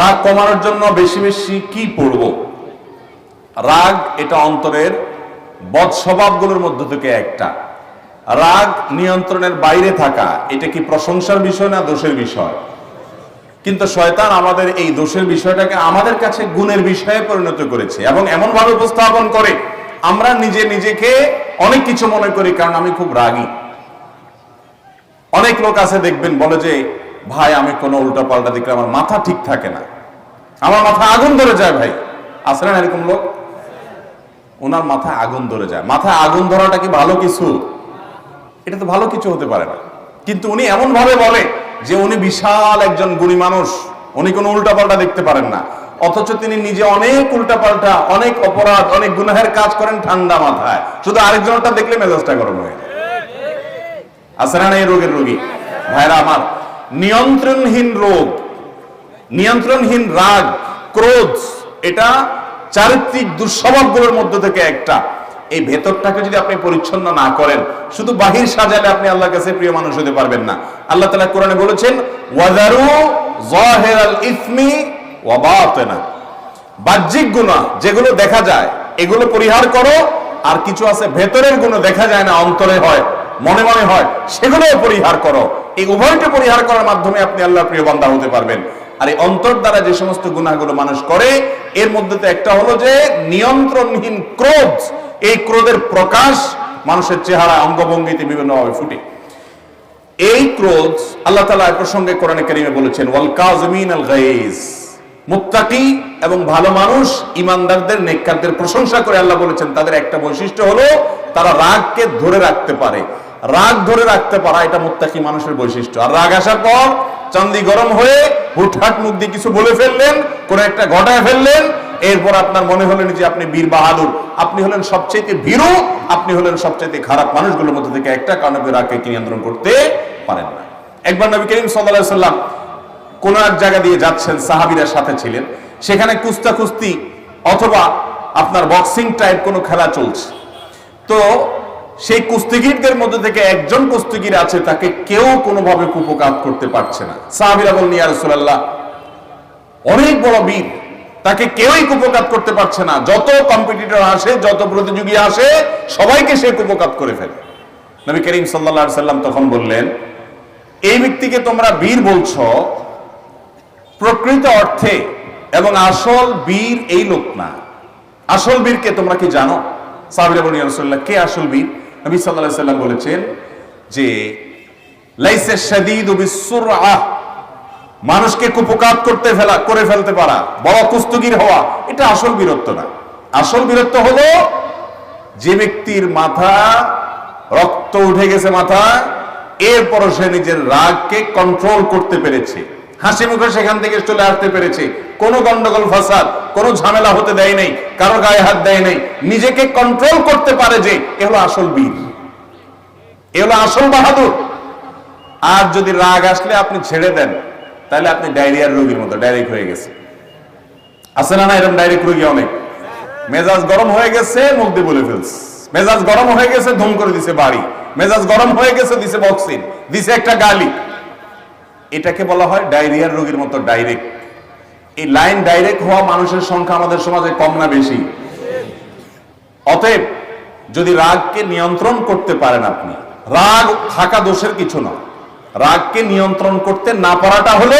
রাগ কমানোর জন্য বেশি বেশি কি পড়ব? রাগ এটা অন্তরের বদ স্বভাবগুলোর মধ্য থেকে একটা। রাগ নিয়ন্ত্রণের বাইরে থাকা, এটা কি প্রশংসার বিষয় না দোষের বিষয়? কিন্তু শয়তান আমাদের এই দোষের বিষয়টাকে আমাদের কাছে গুণের বিষয়ে পরিণত করেছে এবং এমন ভাবে উপস্থাপন করে, আমরা নিজে নিজেকে অনেক কিছু মনে করি কারণ আমি খুব রাগী। অনেক লোক আছে দেখবেন বলে যে ভাই, আমি কোনো উল্টা পাল্টা দেখলে আমার মাথা ঠিক থাকে না। আমার মাথা আগুন ধরে যায় ভাই। আছে না এরকম লোক? ওনার মাথায় আগুন ধরে যায়। মাথায় আগুন ধরাটা কি ভালো কিছু? এটা তো ভালো কিছু হতে পারে না। কিন্তু উনি এমন ভাবে বলে যে উনি বিশাল একজন গুণী মানুষ। উনি কোনো উল্টাপাল্টা দেখতে পারেন না। অথচ তিনি নিজে অনেক উল্টাপাল্টা, অনেক অপরাধ, অনেক গুনাহের কাজ করেন ঠান্ডা মাথায়। শুধু আরেকজনটা দেখলে মেজাজটা গরম হয়ে যায়। আছে না এই রোগের রোগী? ভাইরা আমার নিয়ন্ত্রণহীন রোগ, নিয়ন্ত্রণহীন রাগ, ক্রোধ, এটা চারিত্রিক দুঃস্বভাবগুলোর মধ্যে থেকে একটা। এই ভেতরটাকে যদি আপনি পরিচ্ছন্ন না করেন, শুধু বাহির সাজালে আপনি আল্লাহর কাছে প্রিয় মানুষ হতে পারবেন না। আল্লাহ তাআলা কোরআনে বলেছেন ওয়াজারু যাহিরাল ইসমি ওয়া বাতিনা। বাহ্যিক গুনাহ যেগুলো দেখা যায়, এগুলো পরিহার করো, আর কিছু আছে ভেতরের গুণ দেখা যায় না, অন্তরে হয়, মনে মনে হয় সেগুলো পরিহার করো। এই উভয়টা পরিহার করার মাধ্যমে আপনি আল্লাহর প্রিয় বান্দা হতে পারবেন। আর এই অন্তর দ্বারা যে সমস্ত গুনাহগুলো মানুষ করে, এর মধ্যে তো একটা হলো যে নিয়ন্ত্রণহীন ক্রোধ। এই ক্রোধের প্রকাশ মানুষের চেহারা অঙ্গভঙ্গিতে বিভিন্নভাবে ফুটে। এই ক্রোধ আল্লাহ এই প্রসঙ্গে কোরআনে কারিমে বলেছেন, ওয়াল কাযমিন আল গাইজ। মুত্তাকি এবং ভালো মানুষ ইমানদারদের নেককারদের প্রশংসা করে আল্লাহ বলেছেন, তাদের একটা বৈশিষ্ট্য হলো তারা রাগকে ধরে রাখতে পারে। রাগ ধরে রাখতে পারা, এটা মুত্তাকি মানুষের বৈশিষ্ট্য। আর রাগ আসার পর চান্দি গরম হয়ে হুটহাট মুখ দিয়ে কিছু বলে ফেললেন, কোন একটা ঘটায় ফেললেন, এরপর আপনার মনে হলেন যে আপনি বীর বাহাদুর। আপনি হলেন সবচেয়ে ভীরু, আপনি হলেন সবচেয়ে খারাপ মানুষগুলোর মধ্যে থেকে একটা কারণ রাগকে নিয়ন্ত্রণ করতে পারেন না। একবার নবী করিম সাল্লাল্লাহু সাল্লাম কোন এক জায়গা দিয়ে যাচ্ছেন, সাহাবীরা সাথে ছিলেন। সেখানে কুস্তা কুস্তি অথবা আপনার বক্সিং টাইপ কোনো খেলা চলছে। তো সেই কুস্তিগিরদের মধ্যে থেকে একজন কুস্তিগির আছে, তাকে কেউ কোনোভাবে কুপকাত করতে পারছে না। সাহাবীরা বললেন, ইয়া রাসূলুল্লাহ, অনেক বড় বীর, তাকে কেউই কুপকাত করতে পারছে না। যত কম্পিটিটর আসে, যত প্রতিযোগী আসে, সবাইকে সে কুপকাত করে ফেলে। নবী করিম আলাইহি সাল্লাম তখন বললেন, এই ব্যক্তিকে তোমরা বীর বলছো, প্রকৃত অর্থে এবং আসল বীর এই লোক না। আসল বীরকে তোমরা কি জানো? সাহাবীরা বলেন ইয়া রাসূলুল্লাহ, কে আসল বীর? নবী আলাইহি সাল্লাম বলেছেন যে, লাইসা শাদীদু বিসুরআহ মানুষকে কুপকাত করতে ফেলা, করে ফেলতে পারা, বড় কুস্তুগির হওয়া, এটা আসল বীরত্ব না। আসল বীরত্ব হলো যে ব্যক্তির মাথা, রক্ত উঠে গেছে মাথা এরপর সে নিজের রাগকে কন্ট্রোল করতে পেরেছে। হাসি মুখে সেখান থেকে চলে আসতে পেরেছে। কোনো গন্ডগোল, ফাসাদ, কোনো ঝামেলা হতে দেয় নাই, কারও গায়ে হাত দেয় নাই। নিজেকে কন্ট্রোল করতে পারে যে, এ হলো আসল বীর। এ হলো আসল বাহাদুর। আর যদি রাগ আসলে আপনি ছেড়ে দেন, তাহলে আপনি ডায়রিয়ার রোগীর মতো ডাইরেক্ট হয়ে গেছে আছে না না এরকম ডাইরেক্ট রোগী অনেক? মেজাজ গরম হয়ে গেছে, মুখ দিয়ে বলে ফেলছে। মেজাজ গরম হয়ে গেছে, ধুম করে দিছে বাড়ি। মেজাজ গরম হয়ে গেছে, দিছে বক্সিং দিছে একটা গালি। এটাকে বলা হয় ডায়রিয়ার রোগীর মতো ডাইরেক্ট। এই লাইন ডাইরেক্ট হওয়া মানুষের সংখ্যা আমাদের সমাজে কম না বেশি। অতএব, যদি রাগকে নিয়ন্ত্রণ করতে পারেন আপনি, রাগ থাকা দোষের কিছু নয় রাগকে নিয়ন্ত্রণ করতে না পারাটা হলো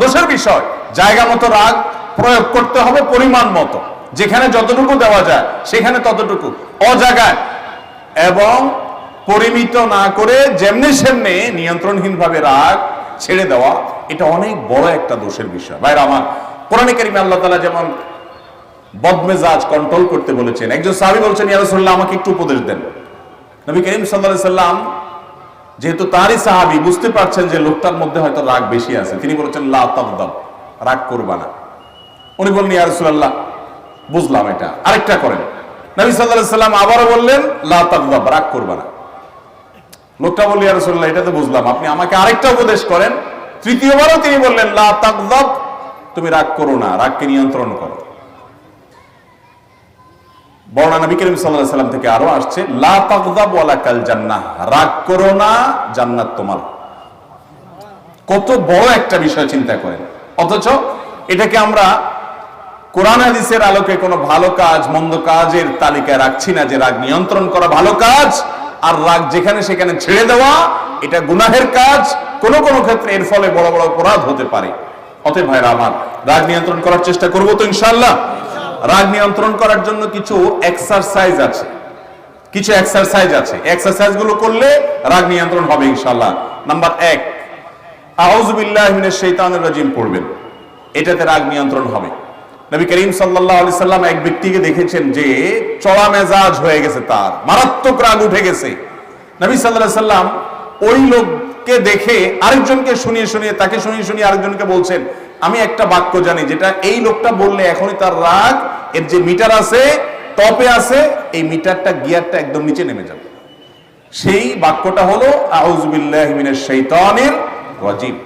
দোষের বিষয়। জায়গা মতো রাগ প্রয়োগ করতে হবে পরিমাণ মতো। যেখানে যতটুকু দেওয়া যায়, সেখানে ততটুকু। অজাগায়। এবং পরিমিত না করে যেমনি সেমনি নিয়ন্ত্রণহীন ভাবে রাগ ছেড়ে দেওয়া, এটা অনেক বড় একটা দোষের বিষয়। ভাইরা আমার কোরআনে কারিমে আল্লাহ তাআলা যেমন বদমেজাজ কন্ট্রোল করতে বলেছেন, একজন সাহাবী বলছেন, ইয়া রাসূলুল্লাহ, আমাকে একটু উপদেশ দেন। নবী করিম আলাইহি সাল্লাম যেহেতু তারই সাহাবী, বুঝতে পারছেন যে লোকটার মধ্যে হয়তো রাগ বেশি আছে। তিনি বলেছেন, লা তাগদাব, রাগ করবা না। উনি বললেন, ইয়া রাসূলুল্লাহ, বুঝলাম এটা। আরেকটা করেন। নবী আলাইহি সাল্লাম আবারও বললেন, লা তাগদাব, রাগ করবা না। লোকটা বলল, ইয়া রাসূলুল্লাহ, এটা তো বুঝলাম। আপনি আমাকে আরেকটা উপদেশ করেন। তৃতীয়বারও তিনি বললেন তুমি রাগ করো না, রাগকে নিয়ন্ত্রণ করো। নবী করিম আলাইহি সাল্লাম থেকে আরও আসছে, লা ওয়ালা কাল জান্নাহ, রাগ করো না, জান্নাত তোমার। কত বড় একটা বিষয় চিন্তা করেন। অথচ এটাকে আমরা কোরআন হাদিসের আলোকে কোনো ভালো কাজ, মন্দ কাজের তালিকায় রাখছি না যে রাগ নিয়ন্ত্রণ করা ভালো কাজ আর রাগ যেখানে সেখানে ছেড়ে দেওয়া, এটা গুনাহের কাজ। কোন কোন ক্ষেত্রে এর ফলে বড় বড় অপরাধ হতে পারে। অতএব ভাইরা আমার, রাগ নিয়ন্ত্রণ করার চেষ্টা করব তো ইনশাআল্লাহ। রাগ নিয়ন্ত্রণ করার জন্য কিছু এক্সারসাইজ আছে। কিছু এক্সারসাইজ আছে। এক্সারসাইজগুলো করলে রাগ নিয়ন্ত্রণ হবে ইনশাআল্লাহ। নাম্বার এক আউজুবিল্লাহ মিনাশ শাইতানির রাজিম পড়বেন। এটাতে রাগ নিয়ন্ত্রণ হবে। নবী করিম সাল্লাল্লাহু আলাইহি সাল্লাম এক ব্যক্তিকে দেখেছেন যে চড়া মেজাজ হয়ে গেছে তার, মারাত্মক রাগ উঠে গেছে। নবী আলাইহি সাল্লাম ওই লোককে দেখে আরেকজনকে শুনিয়ে শুনিয়ে, তাকে শুনিয়ে শুনিয়ে আরেকজনকে বলছেন, আমি একটা বাক্য জানি, যেটা এই লোকটা বললে এখনই তার রাগ, এর যে মিটার আছে, টপে আছে, এই মিটারটা, গিয়ারটা একদম নিচে নেমে যাবে। সেই বাক্যটা হলো আউজুবিল্লাহি মিনাশ শাইতানির রাজিম।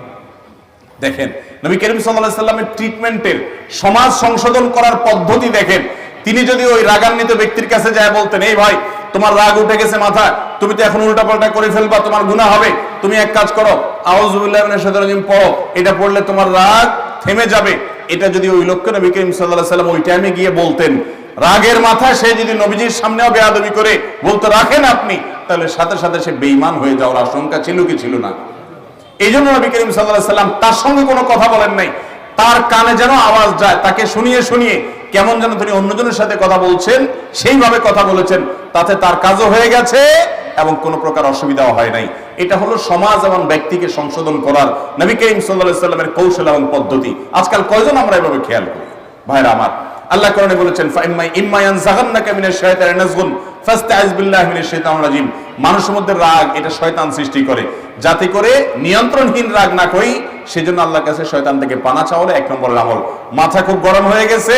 দেখেন নবী করিম সাল্লামের ট্রিটমেন্টের সমাজ সংশোধন করার পদ্ধতি দেখেন। তিনি যদি ওই রাগান্বিত ব্যক্তির কাছে যায় বলতেন, এই ভাই, তোমার রাগ উঠে গেছে মাথা তুমি তো এখন উল্টাপাল্টা করে ফেলবা, তোমার গুনাহ হবে। তুমি এক কাজ করো রাজিম পড়ো। এটা পড়লে তোমার রাগ থেমে যাবে। এটা যদি ওই লোককে নবী করিম আলাইহি সাল্লাম ওই টাইমে গিয়ে বলতেন, রাগের মাথা সে যদি নবীজির সামনেও বেয়াদবি করে বলতো, রাখেন আপনি, তাহলে সাথে সাথে সে বেঈমান হয়ে যাওয়ার আশঙ্কা ছিল কি ছিল না? এই জন্য নবী করিম সাল্লাম তার সঙ্গে কোনো কথা বলেন নাই। তার কানে যেন আওয়াজ যায়, তাকে শুনিয়ে শুনিয়ে কেমন যেন তিনি অন্যজনের সাথে কথা বলছেন, সেইভাবে কথা বলেছেন, তাতে তার কাজও হয়ে গেছে এবং কোনো প্রকার অসুবিধাও হয় নাই। এটা হলো সমাজ এবং ব্যক্তিকে সংশোধন করার নবী করিম সাল্লাহ সাল্লামের কৌশল এবং পদ্ধতি। আজকাল কয়জন আমরা এভাবে খেয়াল করি? ভাইরা আমার আল্লাহ কোরআনে বলেছেন, ফাইম্মাই ইম্মায়ান জাহান্নাকা মিনাশ শাইতানির নাজগুন ফাস্তাইজ বিল্লাহি মিনাশ শাইতানির রাজিম। মানুষের মধ্যে রাগ, এটা শয়তান সৃষ্টি করে। যাতে করে নিয়ন্ত্রণহীন রাগ না করি, সেজন্য আল্লাহর কাছে শয়তান থেকে পানা চাওয়ালে এক নম্বরের আমল। মাথা খুব গরম হয়ে গেছে,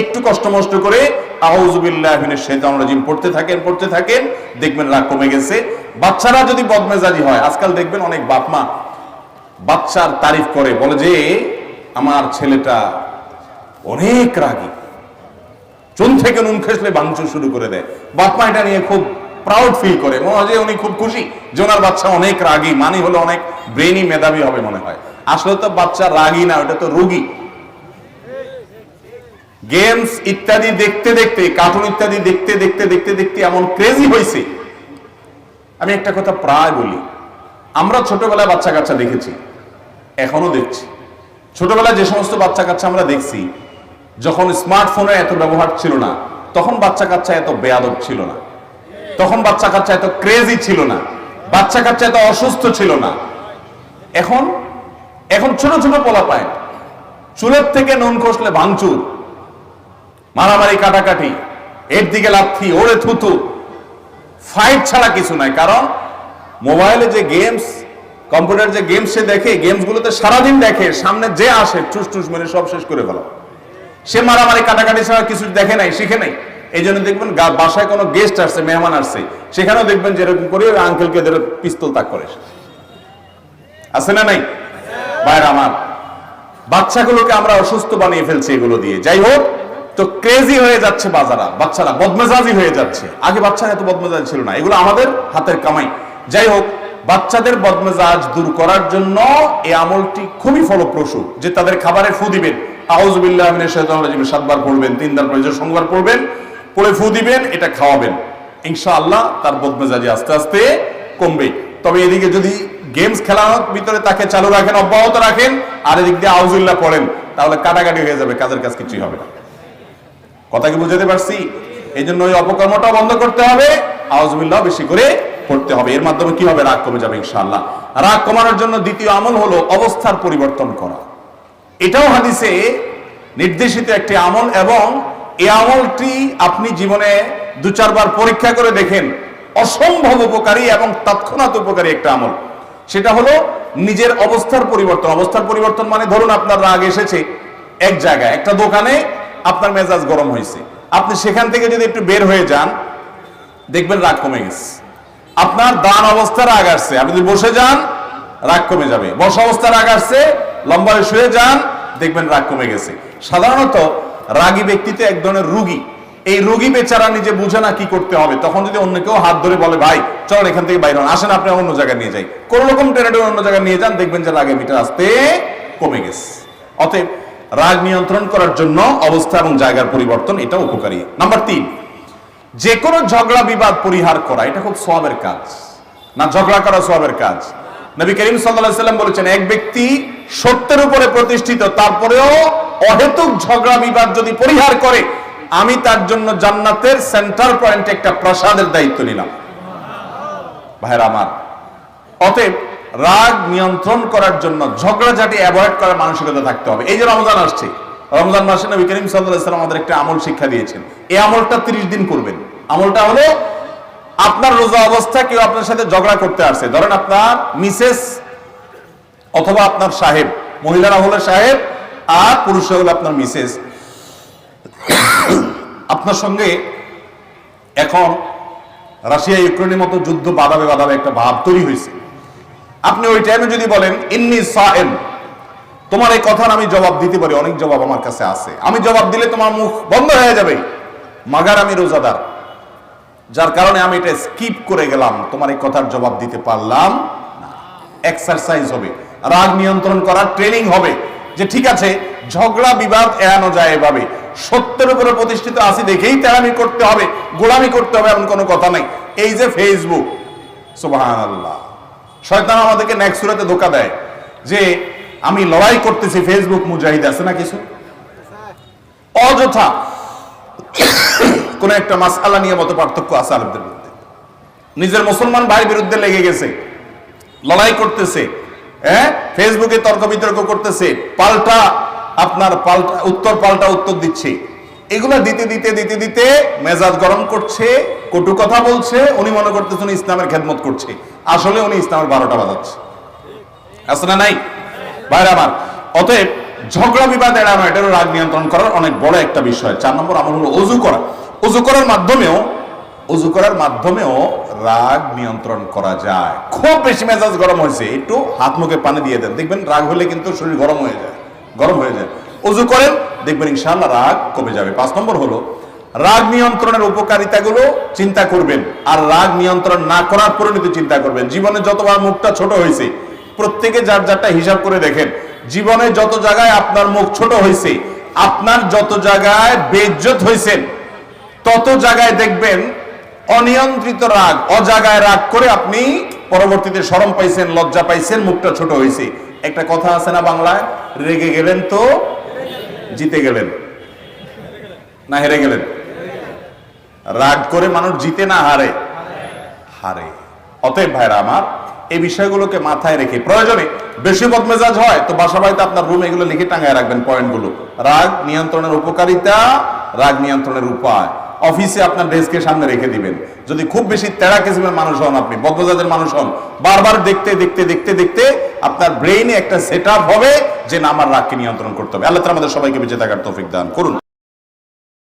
একটু কষ্ট মষ্ট করে আউযু বিল্লাহি মিনাশ শাইতানির রাজিম পড়তে থাকেন পড়তে থাকেন, দেখবেন রাগ কমে গেছে। বাচ্চারা যদি বদমেজাজি হয়, আজকাল দেখবেন অনেক বাপ মা বাচ্চার তারিফ করে, বলে যে, আমার ছেলেটা অনেক রাগী। চুন থেকে নুন খেসলে ভাঙচুর শুরু করে দেয়। বাপ মা এটা নিয়ে খুব প্রাউড ফিল করে। মনে হয় যে উনি খুব খুশি যে ওনার বাচ্চা অনেক রাগী মানে হলো অনেক ব্রেনি মেধাবী হবে মনে হয়। আসলে তো বাচ্চা রাগী না, ওটা তো রোগী। গেমস ইত্যাদি দেখতে দেখতে কার্টুন ইত্যাদি দেখতে দেখতে দেখতে দেখতে এমন ক্রেজি হয়েছে আমি একটা কথা প্রায় বলি। আমরা ছোটবেলায় বাচ্চা কাচ্চা দেখেছি, এখনও দেখছি। ছোটবেলায় যে সমস্ত বাচ্চা কাচ্চা আমরা দেখছি যখন স্মার্টফোনের এত ব্যবহার ছিল না, তখন বাচ্চা কাচ্চা এত বেয়াদব ছিল না। তখন বাচ্চা কাচ্চা এত ক্রেজি ছিল না। বাচ্চা কাচ্চা এত অসুস্থ ছিল না। এখন এখন ছোট ছোট পোলা পায়। চুলের থেকে নুন খসলে ভাঙচুর। মারামারি, কাটাকাটি। এর দিকে লাথি, ওরে থুতু। ফাইট ছাড়া কিছু নাই, কারণ মোবাইলে যে গেমস কম্পিউটার যে গেমস সে দেখে গেমস গুলোতে সারাদিন দেখে, সামনে যে আসে টুস টুস মেরে সব শেষ করে ফেলা। সে মারামারি, কাটাকাটি ছাড়া কিছু দেখে নাই, শিখে নাই। এই জন্য দেখবেন বাসায় কোনো গেস্ট আসছে, মেহমান আসছে। সেখানেও দেখবেন যেরকম করে ওই আঙ্কেলকে ধরে পিস্তল তাক করে আছে না নাই? বাইরে আমার, বাচ্চাগুলোকে আমরা অসুস্থ বানিয়ে ফেলছি এগুলো দিয়ে। যাই হোক, তো ক্রেজি হয়ে যাচ্ছে বাজারা, বাচ্চারা বদমেজাজি হয়ে যাচ্ছে। আগে বাচ্চা এত বদমেজাজ ছিল না, এগুলো আমাদের হাতের কামাই। যাই হোক, বাচ্চাদের বদমেজাজ দূর করার জন্য এই আমলটি খুবই ফলপ্রসূ, যে তাদের খাবারে ফু দিবেন। সাতবার পড়বেন, তিনবার পড়বেন পড়ে ফু দিবেন, এটা খাওয়াবেন। তার বদমেজাজি আস্তে আস্তে কমবে। তবে এদিকে যদি গেমস খেলানোর ভিতরে তাকে চালু রাখেন, অব্যাহত রাখেন, আর এদিক দিয়ে আউজুল্লাহ পড়েন, তাহলে কাটাকাটি হয়ে যাবে, কাজের কাজ কিছুই হবে না। কথা কি বুঝাতে পারছি? এই জন্য ওই অপকর্মটা বন্ধ করতে হবে আউজবিল্লাহ বেশি করে পড়তে হবে। এর মাধ্যমে কি হবে? রাগ কমে যাবে ইনশাআল্লাহ। রাগ কমানোর জন্য দ্বিতীয় আমল হলো অবস্থার পরিবর্তন করা। এটাও হাদিসে নির্দেশিত একটি আমল এবং এই আমলটি আপনি জীবনে দু চারবার পরীক্ষা করে দেখেন। অসম্ভব উপকারী এবং তৎক্ষণাৎ উপকারী একটা আমল। সেটা হলো নিজের অবস্থার পরিবর্তন। অবস্থার পরিবর্তন মানে ধরুন আপনার রাগ এসেছে এক জায়গায়, একটা দোকানে আপনার মেজাজ গরম হয়েছে। আপনি সেখান থেকে যদি একটু বের হয়ে যান, দেখবেন রাগ কমে গেছে। আপনার দান অবস্থা রাগ আসছে। আপনি যদি বসে যান, রাগ কমে যাবে। বসা অবস্থা রাগ আসছে, লম্বা শুয়ে যান দেখবেন রাগ কমে গেছে। সাধারণত রাগী ব্যক্তিতে এক ধরনের রুগী। এই রুগী বেচারা নিজে বুঝে না কি করতে হবে। তখন যদি অন্য কেউ হাত ধরে বলে, ভাই চলেন এখান থেকে বাইরে আসেন, আপনি অন্য জায়গায় নিয়ে যাই। কোন রকম টেনে অন্য জায়গায় নিয়ে যান, দেখবেন যে রাগের মিটার আসতে কমে গেছে। অতএব রাগ নিয়ন্ত্রণ করার জন্য অবস্থা এবং জায়গার পরিবর্তন এটা উপকারী। নাম্বার তিন, যে কোনো ঝগড়া বিবাদ পরিহার করা, এটা খুব সবের কাজ। না, ঝগড়া করা সবের কাজ। নবী করিম সাল্লাল্লাহু সাল্লাম বলেছেন, এক ব্যক্তি সত্যের উপরে প্রতিষ্ঠিত, তারপরেও অহেতুক ঝগড়া, বিবাদ যদি পরিহার করে, আমি তার জন্য জান্নাতের সেন্টার পয়েন্টে একটা প্রসাদের দায়িত্ব নিলাম। ভাইরা আমার, অতএব রাগ নিয়ন্ত্রণ করার জন্য ঝগড়াঝাটি অ্যাভয়েড করার মানসিকতা থাকতে হবে। এই যে রমজান আসছে, রমজান মাসে নবী করিম আলাইহি সাল্লাম আমাদের একটা আমল শিক্ষা দিয়েছেন। এই আমলটা 30 দিন করবেন। আমলটা হলো আপনার রোজা অবস্থা কেউ আপনার সাথে ঝগড়া করতে আসছে। ধরেন আপনার মিসেস অথবা আপনার সাহেব, মহিলারা হলো সাহেব আর পুরুষরা হলো আপনার মিসেস। আপনার সঙ্গে এখন রাশিয়া, ইউক্রেনের মতো যুদ্ধ বাধাবে বাধাবে একটা ভাব তৈরি হয়েছে। আপনি ওই টাইমে যদি বলেন, ইন্নি সাহেব তোমার এই কথার আমি জবাব দিতে পারি। অনেক জবাব আমার কাছে আছে। আমি জবাব দিলে তোমার মুখ বন্ধ হয়ে যাবে। মাগার আমি রোজাদার। যার কারণে আমি এটা স্কিপ করে গেলাম। তোমার এই কথার জবাব দিতে পারলাম এক্সারসাইজ হবে। রাগ নিয়ন্ত্রণ করার ট্রেনিং হবে। যে ঠিক আছে, ঝগড়া, বিবাদ এড়ানো যায় এভাবে। সত্যের উপরে প্রতিষ্ঠিত আছি দেখেই তেরামি করতে হবে, গোলামি করতে হবে এমন কোনো কথা নাই। এই যে ফেসবুক সুবাহান আল্লাহ শয়তান আমাদেরকে নেক্সট সুরাতে ধোকা দেয় যে, আমি লড়াই করতেছি ফেসবুক মুজাহিদ আছে না কিছু? অযথা। কোন একটা মাসালা নিয়ে মতো পার্থক্য আছে আরবদের মধ্যে। নিজের মুসলমান ভাই বিরুদ্ধে লেগে গেছে, লড়াই করতেছে হ্যাঁ? ফেসবুকে তর্ক বিতর্ক করতেছে, পাল্টা আপনার পাল্টা, উত্তর পাল্টা উত্তর দিচ্ছে। এগুলা দিতে দিতে দিতে দিতে মেজাজ গরম করছে, কটু কথা বলছে, উনি মনে করতেছেন উনি ইসলামের খেদমত করছে। আসলে উনি ইসলামের বারোটা বাজাচ্ছে। না নাই? বাইরে আমার, অতএব ঝগড়া বিবাদ এড়ানো, এটারও রাগ নিয়ন্ত্রণ করার অনেক বড় একটা বিষয়। চার নম্বর আমল হলো অজু করা। অজু করার মাধ্যমেও, অজু করার মাধ্যমেও রাগ নিয়ন্ত্রণ করা যায়। খুব বেশি মেজাজ গরম হয়েছে, একটু হাত মুখে পানি দিয়ে দেন। দেখবেন রাগ হলে কিন্তু শরীর গরম হয়ে যায়, গরম হয়ে যায়। অজু করেন, দেখবেন ইনশাআল্লাহ রাগ কমে যাবে। পাঁচ নম্বর হলো, রাগ নিয়ন্ত্রণের উপকারিতাগুলো চিন্তা করবেন আর রাগ নিয়ন্ত্রণ না করার পরিণতি চিন্তা করবেন। জীবনে যতবার মুখটা ছোট হয়েছে, প্রত্যেকে যার যারটা হিসাব করে দেখেন জীবনে যত জায়গায় আপনার মুখ ছোট হয়েছে, আপনার যত জায়গায় বেজ্জত হয়েছেন, তত জায়গায় দেখবেন অনিয়ন্ত্রিত রাগ, অজাগায় রাগ করে আপনি পরবর্তীতে শরম পাইছেন, লজ্জা পাইছেন, মুখটা ছোট হয়েছে। একটা কথা আছে না বাংলায়? রেগে গেলেন তো জিতে গেলেন। না হেরে গেলেন? রাগ করে মানুষ জিতে না হারে? হারে। অতএব ভাইরা আমার এই বিষয়গুলোকে মাথায় রেখে। প্রয়োজনে বেশি বদমেজাজ হয়, তো বাসা বাড়িতে আপনার রুমে এগুলো লিখে টাঙায় রাখবেন পয়েন্টগুলো। রাগ নিয়ন্ত্রণের উপকারিতা, রাগ নিয়ন্ত্রণের উপায়। অফিসে আপনার ডেস্কের সামনে রেখে দিবেন। যদি খুব বেশি তেরা কিসিমের মানুষ হন আপনি, বদমেজাজের মানুষ হন, বারবার দেখতে দেখতে দেখতে দেখতে আপনার ব্রেইনে একটা সেট হবে, যে না, আমার রাগকে নিয়ন্ত্রণ করতে হবে। আল্লাহ আমাদের সবাইকে বেঁচে থাকার তৌফিক দান করুন।